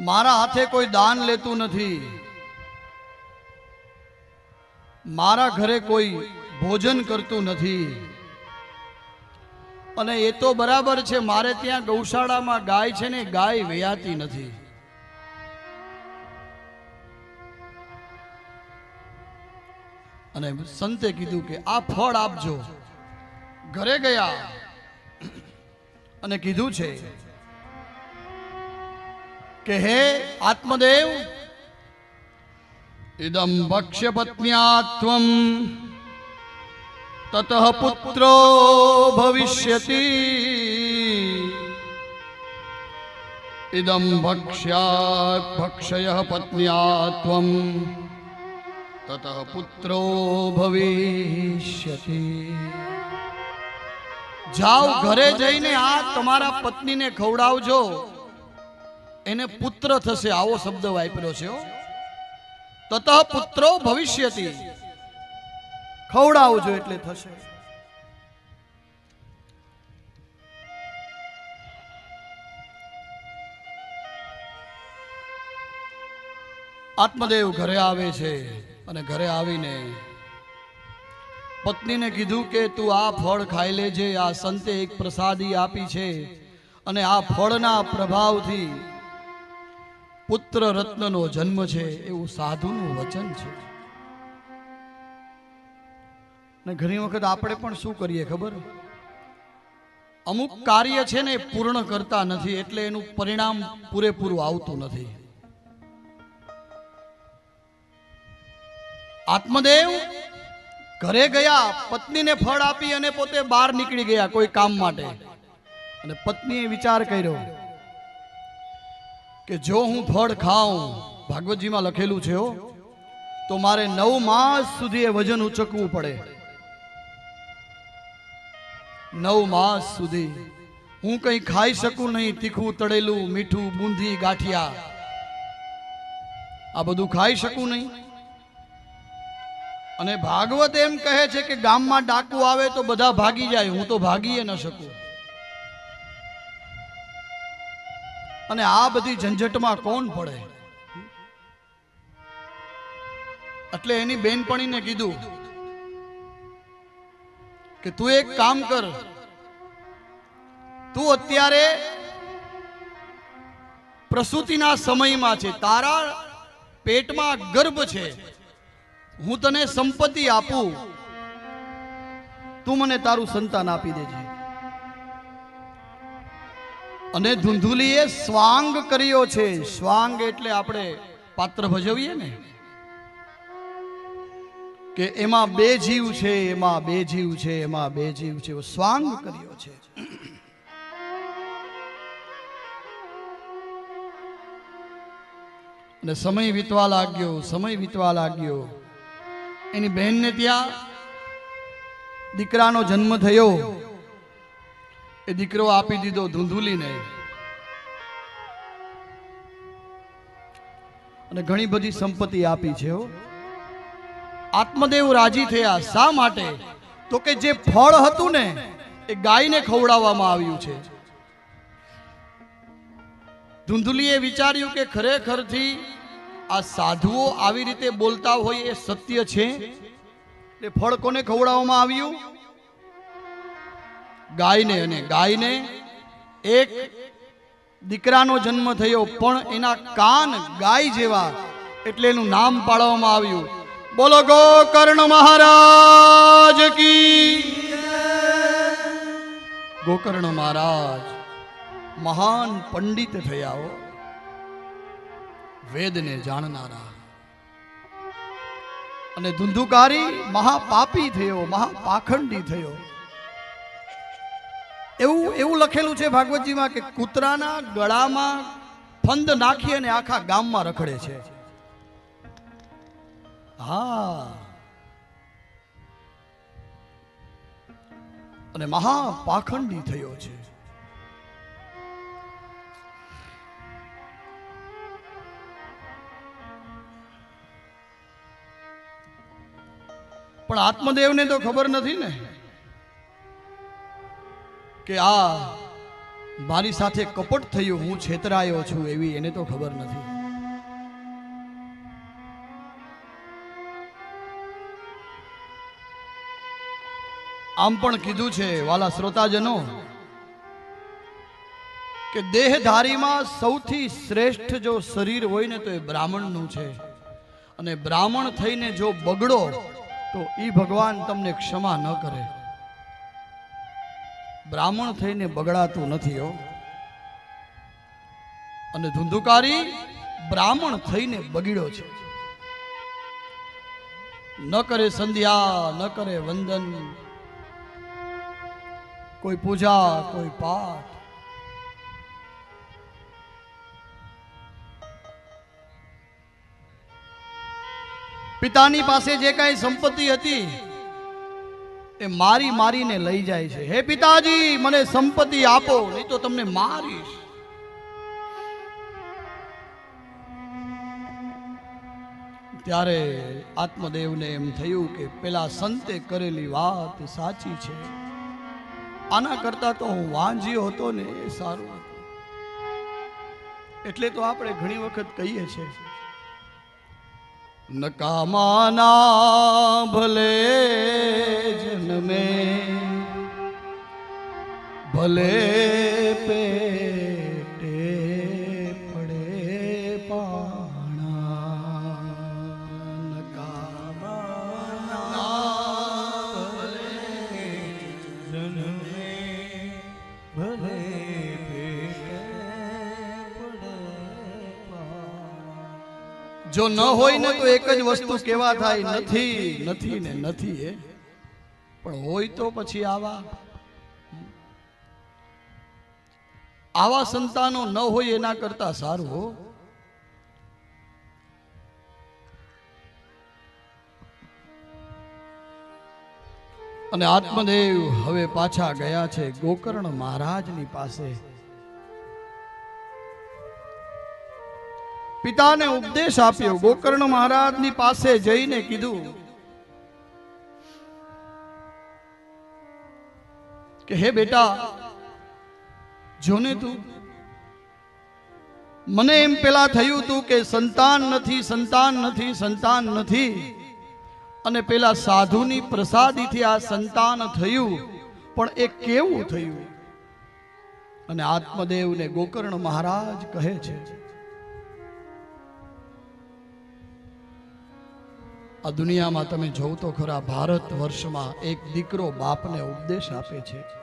મારા હાથે કોઈ દાન લેતું નથી. મારા ઘરે કોઈ ભોજન કરતું નથી. અને એ તો બરાબર છે, મારે ત્યાં ગૌશાળામાં ગાય છે ને ગાય વેયાતી નથી. અને સંતે કીધું કે આ ફળ આપજો. ઘરે ગયા અને કીધું છે કે હે આત્મદેવ? ઇદમ ભક્ષ્ય પત્ન્યાત્વમ તત પુત્રો ભવિષ્યતિ. ઇદમ ભક્ષ્યા ભક્ષય પત્ન્યાત્વમ તત પુત્રો ભવિષ્યતિ. જાઓ ઘરે જઈને આ તમારા પત્નીને ખવડાવજો. એને પુત્ર થશે. આવો શબ્દ વાપર્યો છે તત પુત્રો ભવિષ્યતિ. ખવડાવજો એટલે થશે. આત્મદેવ ઘરે આવે છે અને ઘરે આવીને પત્નીને કીધું કે તું આ ફળ ખાઈ લેજે. આ સંતે એક પ્રસાદી આપી છે અને આ ફળના પ્રભાવથી પુત્ર રત્નનો જન્મ છે એવું સાધુનું વચન છે. ને ઘણી વખત આપણે પણ શું કરીએ ખબર? અમુક કાર્ય છે ને પૂર્ણ કરતા નથી એટલે એનું પરિણામ પૂરેપૂરું આવતું નથી. આત્મદેવ ઘરે ગયા, પત્નીને ફળ આપી અને પોતે બહાર નીકળી ગયા કોઈ કામ માટે. અને પત્નીએ વિચાર કર્યો કે જો હું ફળ ખાઉં, ભાગવતજીમાં લખેલું છે તો મારે નવ માસ સુધી એ વજન ઉચકવું પડે. નવ માસ સુધી. હું કંઈ ખાઈ શકું નહીં, તીખું, તળેલું, મીઠું, બુંદી, ગાંઠિયા. આ બધું ખાઈ શકું નહીં. અને ભાગવત એમ કહે છે કે ગામમાં ડાકુ આવે તો બધા ભાગી જાય, હું તો ભાગીએ ન શકું. અને આ બધી ઝંઝટમાં કોણ પડે? એટલે એની બેનપણીને કીધું કે તું એક કામ કર, તું અત્યારે પ્રસૂતિના સમયમાં છે, તારા પેટમાં ગર્ભ છે, હું તને સંપત્તિ આપું, તું મને તારું સંતાન આપી દેજે. અને ધૂંધુલીએ સ્વાંગ કર્યો છે. સ્વાંગ એટલે આપણે પાત્ર ભજવીએ ને? કે એમાં બે જીવ છે, એમાં બે જીવ છે, એમાં બે જીવ છે. સ્વાંગ કર્યો છે. અને સમય વીતવા લાગ્યો, સમય વીતવા લાગ્યો. એની બહેનને ત્યાં દીકરાનો જન્મ થયો. એ દીકરો આપી દીધો ધૂંધુલીને અને ઘણી બધી સંપત્તિ આપી છે આત્મદેવ રાજી થયા, શા માટે? તો કે જે ફળ હતું ને, એ ગાયને ખવડાવવામાં આવ્યું છે. ધૂંધુલીએ વિચાર્યું કે ખરેખરથી આ સાધુઓ આવી રીતે બોલતા હોય એ સત્ય છે? એ ફળ કોને ખવડાવવામાં આવ્યું? ગાયને અને ગાયને એક દીકરાનો જન્મ થયો, પણ એના કાન ગાય જેવા એટલે એનું નામ પાડવામાં આવ્યું. બોલો, ગોકર્ણ મહારાજ કી ગોકર્ણ મહારાજ મહાન પંડિત થયા વેદને જાણનારા. અને ધુંધુકારી મહાપાપી થયો, મહાપાખંડી થયો. એવું એવું લખેલું છે ભાગવતજીમાં કે કૂતરાના ગળામાં ફંદ નાખી અને આખા ગામમાં રખડે છે. હા. અને મહાપાખંડી થયો છે. પણ આત્મદેવને તો ખબર નથી ને. કે આ મારી સાથે કપટ થયું, હું છેતરાયો છું એવી એને તો ખબર નથી. આમ પણ કીધું છે વાલા શ્રોતાજનો કે દેહધારીમાં સૌથી શ્રેષ્ઠ જો શરીર હોય ને તો એ બ્રાહ્મણનું છે. અને બ્રાહ્મણ થઈને જો બગડો, તો એ ભગવાન તમને ક્ષમા ન કરે. બ્રાહ્મણ થઈને બગડાતું નથી હો. અને ધુંધુકારી બ્રાહ્મણ થઈને બગડ્યો છે. ન કરે સંધ્યા, ન કરે વંદન. કોઈ પૂજા, કોઈ પાઠ. પિતાની પાસે જે કાંઈ સંપત્તિ હતી એ મારી મારીને લઈ જાય છે. હે પિતાજી, મને સંપત્તિ આપો, નહીં તો તમને મારીશ. ત્યારે આત્મદેવને એમ થયું કે પેલા સંતે કરેલી વાત સાચી છે. આના કરતા તો હું વાંજ્યો હતો ને, એ સારું હતું. એટલે તો આપણે ઘણી વખત કહીએ છીએ. નકામાના ભલે જન્મે ભલે પેટે જો ન હોય ને તો એક જ વસ્તુ કેવા થાય? નથી નથી. ને નથી. એ. પણ હોય તો પછી આવા. આવા સંતાનો ન હોય એના કરતા સારું અને આત્મદેવ હવે પાછા ગયા છે ગોકર્ણ મહારાજની પાસે. પિતાને ઉપદેશ આપ્યો. ગોકર્ણ મહારાજની પાસે જઈને કીધું કે, હે બેટા, જોને તું? મને એમ પેલા થયું તું કે સંતાન નથી સંતાન નથી સંતાન નથી. અને પેલા સાધુની પ્રસાદીથી આ સંતાન થયું. પણ એ કેવું થયું? અને આત્મદેવને ગોકર્ણ મહારાજ કહે છે આ દુનિયામાં તમે જોવ તો ખરા ભારત વર્ષમાં એક દીકરો બાપને ઉપદેશ આપે છે.